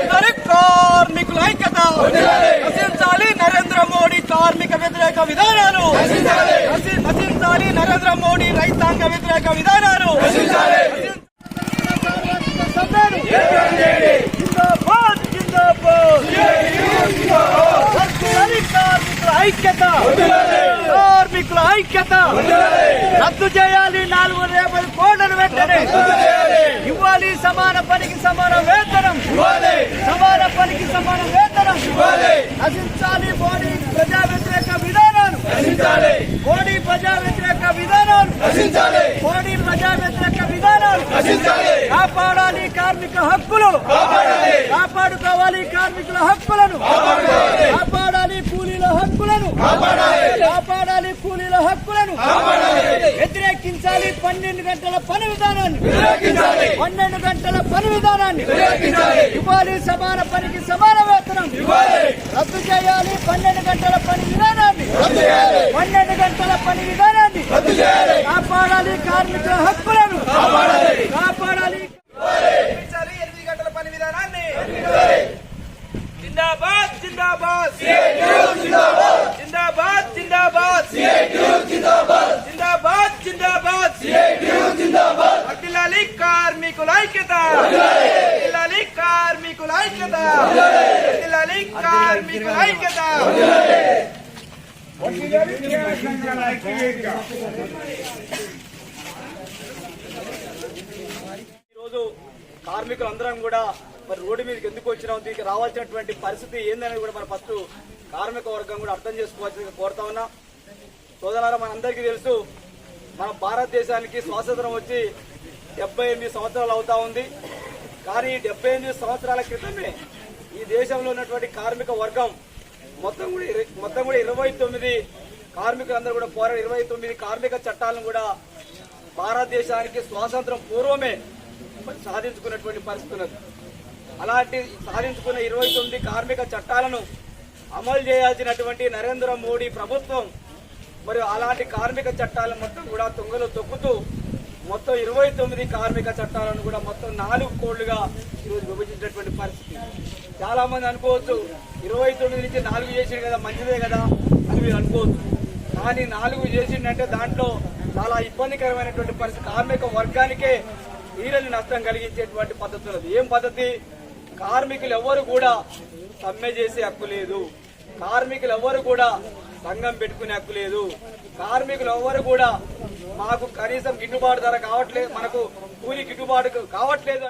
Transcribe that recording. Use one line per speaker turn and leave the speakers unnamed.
Project నశించాలి నరేంద్ర మోడీ కార్మిక వ్యతిరేక విధానాలు. నశించాలి నరేంద్ర మోడీ రైతాంగ వ్యతిరేక విధానాలు. ఐక్యత! కార్మికుల ఐక్యత! రద్దు చేయాలి నాలుగు వందల యాభై కోట్లను వెంటనే! ఇవ్వాలి సమాన పనికి సమాన వేతనం! సమాన పనికి సమాన వేతనం! నశించాలి మోడీ ప్రజా వ్యతిరేక విధానాలు! మోడీ ప్రజా వ్యతిరేక విధానాలు! మోడీ ప్రజా వ్యతిరేక విధానాలు! కాపాడాలి కార్మిక హక్కులు! కాపాడుకోవాలి కార్మికుల హక్కులను! హక్కులను కాపాడాలి. కూలీల హక్కులను. వ్యతిరేకించాలి పన్నెండు గంటల పని విధానాన్ని. పన్నెండు గంటల పని విధానాన్ని. ఇవ్వాలి సమాన పనికి సమాన వేతనం. రద్దు చేయాలి పన్నెండు గంటల పని విధానాన్ని. పన్నెండు గంటల పని విధానాన్ని. కాపాడాలి కార్మికుల హక్కులను.
కార్మికుల ఐక్యత పిల్లలి కార్మికుల ఐక్యత పిల్లలి కార్మికుల ఐక్యత
ఈరోజు కార్మికులందరం కూడా మరి రోడ్డు మీదకి ఎందుకు వచ్చినాం? దీనికి రావాల్సినటువంటి పరిస్థితి ఏందనేది కూడా మన ఫస్ట్ కార్మిక వర్గం కూడా అర్థం చేసుకోవాల్సిందిగా కోరుతా ఉన్నా. సోదరారా మనందరికీ తెలుసు మన భారతదేశానికి స్వాతంత్రం వచ్చి డెబ్బై ఎనిమిది సంవత్సరాలు అవుతా ఉంది. కానీ డెబ్బై ఎనిమిది సంవత్సరాల క్రితమే ఈ దేశంలో ఉన్నటువంటి కార్మిక వర్గం మొత్తం కూడా మొత్తం కూడా ఇరవై తొమ్మిది కార్మికులందరూ కూడా పోరాడు ఇరవై తొమ్మిది కార్మిక చట్టాలను కూడా భారతదేశానికి స్వాతంత్రం పూర్వమే మరి సాధించుకున్నటువంటి పరిస్థితి ఉన్నది. అలాంటి సాధించుకున్న ఇరవై తొమ్మిది కార్మిక చట్టాలను అమలు చేయాల్సినటువంటి నరేంద్ర మోడీ ప్రభుత్వం మరియు అలాంటి కార్మిక చట్టాలను మొత్తం కూడా తొంగలు తొక్కుతూ మొత్తం ఇరవై తొమ్మిది కార్మిక చట్టాలను కూడా మొత్తం నాలుగు కోళ్ళుగా ఈరోజు విభజించినటువంటి పరిస్థితి. చాలా మంది అనుకోవచ్చు ఇరవై తొమ్మిది నుంచి నాలుగు చేసిండు కదా మంచిదే కదా అని మీరు అనుకోవచ్చు. కానీ నాలుగు చేసిండంటే దాంట్లో చాలా ఇబ్బందికరమైనటువంటి పరిస్థితి. కార్మిక వర్గానికే నీళ్ళని నష్టం కలిగించేటువంటి పద్ధతి ఉన్నది ఏం పద్ధతి? కార్మికులు ఎవరు కూడా సమ్మె చేసే హక్కు లేదు. కార్మికులు ఎవరు కూడా సంఘం పెట్టుకునే హక్కు లేదు. కార్మికులు ఎవరు కూడా మాకు కనీసం గిట్టుబాటు ధర కావట్లేదు మనకు కూలి గిట్టుబాటు కావట్లేదు